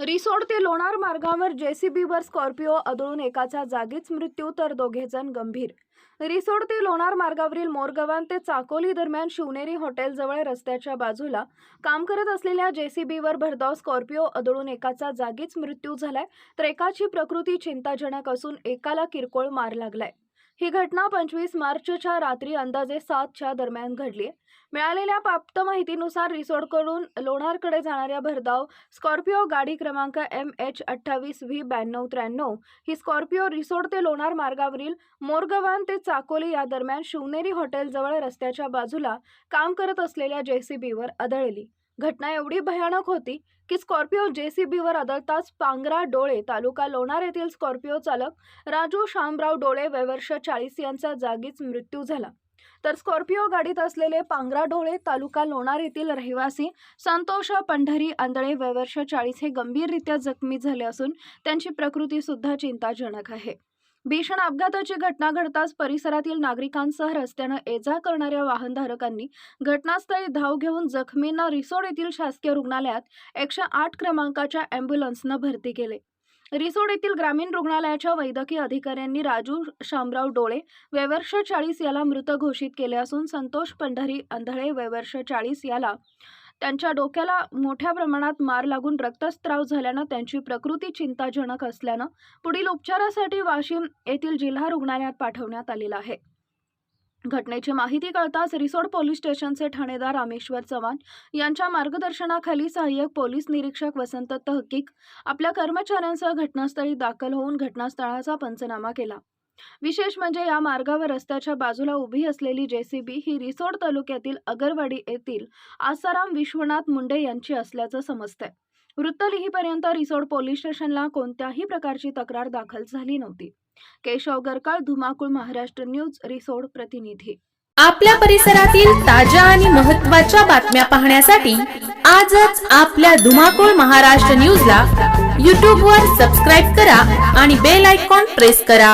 रिसोड ते लोणार मार्गावर जेसीबीवर स्कॉर्पिओ आदळून एकाचा जागीच मृत्यू तर दोघे जण गंभीर. रिसोड ते लोणार मार्गावरील मोरगव्हाण ते चाकोली दरम्यान शिवनेरी हॉटेलजवळ रस्त्याच्या बाजूला काम करत असलेल्या जेसीबीवर भरधाव स्कॉर्पिओ आदळून एकाचा जागीच मृत्यू झालाय तर एकाची प्रकृती चिंताजनक असून एकाला किरकोळ मार लागलाय. ही घटना पंचवीस मार्चच्या रात्री अंदाजे सातच्या दरम्यान घडली. मिळालेल्या प्राप्त माहितीनुसार रिसोडकडून लोणारकडे जाणाऱ्या भरधाव स्कॉर्पिओ गाडी क्रमांक एम एच अठ्ठावीस व्ही ब्याण्णव त्र्याण्णव ही स्कॉर्पिओ रिसोड ते लोणार मार्गावरील मोरगव्हाण ते चाकोली या दरम्यान शिवनेरी हॉटेलजवळ रस्त्याच्या बाजूला काम करत असलेल्या जेसीबीवर आदळली. घटना एवढी भयानक होती की स्कॉर्पिओ जेसीबीवर आदळताच पांगरा डोळे तालुका लोणार येथील स्कॉर्पिओ चालक राजू शामराव डोळे वयवर्ष चाळीस यांचा जागीच मृत्यू झाला. तर स्कॉर्पिओ गाडीत असलेले पांगरा डोळे तालुका लोणार येथील रहिवासी संतोष पंढरी आंधळे वयवर्ष चाळीस हे गंभीररित्या जखमी झाले असून त्यांची प्रकृती सुद्धा चिंताजनक आहे. भीषण अपघाताची घटना घडताच परिसरातील नागरिकांसह रस्त्यानं ये जा करणाऱ्या वाहनधारकांनी घटनास्थळी धाव घेऊन जखमींना रिसोड येथील शासकीय रुग्णालयात एकशे आठ क्रमांकाच्या अँब्युलन्सनं भरती केले. रिसोड येथील ग्रामीण रुग्णालयाच्या वैद्यकीय अधिकाऱ्यांनी राजू शामराव डोळे वैवर्ष चाळीस याला मृत घोषित केले असून संतोष पंढरी अंधळे वैवर्ष चाळीस याला त्यांच्या डोक्याला मोठ्या प्रमाणात मार लागून रक्तस्त्राव झाल्यानं त्यांची प्रकृती चिंताजनक असल्यानं पुढील उपचारासाठी वाशिम येथील जिल्हा रुग्णालयात पाठवण्यात आलेलं आहे. घटनेची माहिती कळताच रिसोड पोलीस स्टेशनचे ठाणेदार रामेश्वर चव्हाण यांच्या मार्गदर्शनाखाली सहाय्यक पोलीस निरीक्षक वसंत तहकीक आपल्या कर्मचाऱ्यांसह घटनास्थळी दाखल होऊन घटनास्थळाचा पंचनामा केला. विशेष म्हणजे या मार्गावर रस्त्याच्या बाजूला उभी असलेली जेसीबी ही रिसोड तालुक्यातील अगरवाडी येथील आसाराम विश्वनाथ मुंडे यांची असल्याचं समजतंय. वृत्त लिहीपर्यंत रिसोड पोलीस स्टेशनला कोणत्याही प्रकारची तक्रार दाखल झाली नव्हती. केशव गरकाळ धुमाकूळ महाराष्ट्र न्यूज रिसोड प्रतिनिधी. आपल्या परिसरातील ताज्या आणि महत्त्वाच्या बातम्या पाहण्यासाठी आजच आपल्या धुमाकूळ महाराष्ट्र न्यूजला YouTube वर सबस्क्राईब करा आणि बेल आयकॉन प्रेस करा.